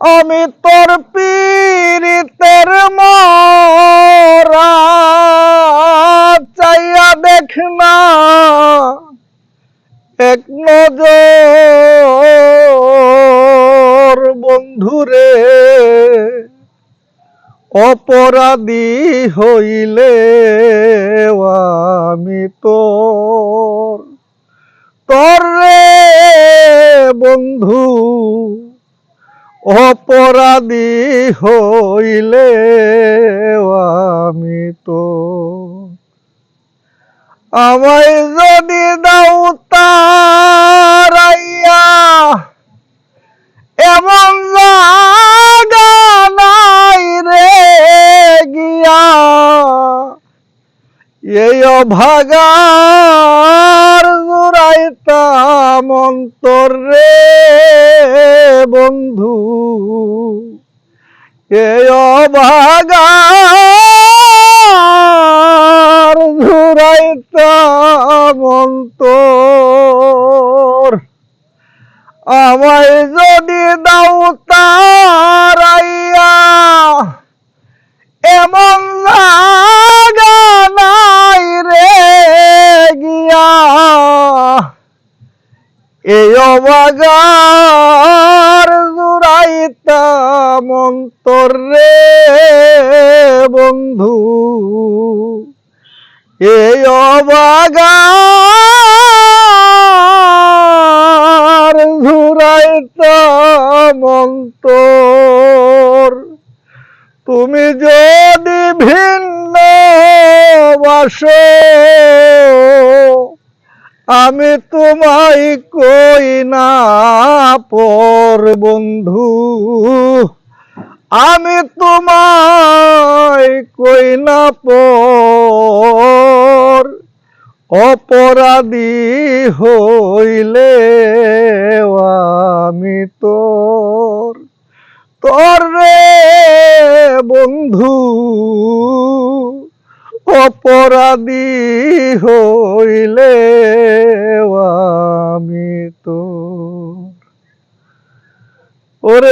আমি তোর পীড়িতের মরা চাইয়া দেখ না। এক নজর বন্ধুরে, অপরাধী হইলে আমি তোর তোর বন্ধু। অপরাধী হইলে আমি তো। আমায় যদি দাও তারাইয়া এমন জাগা এই অভাগার জোড়াইতাম রে বন্ধু। এই অভাগার জোড়াইতাম অন্তর। আমায় যদি দাও তারাইয়া এই অবাগার জুড়াইতা মন্তর রে বন্ধু। এই অবাগার জুড়াইতা মন্তর তুমি যদি ভিন্ন বাসো আমি তোমায় কই না পর বন্ধু? আমি তোমায় কই না পর? অপরাধী হইলে আমি তোর। তোর রে বন্ধু, অপরাধী হইলে और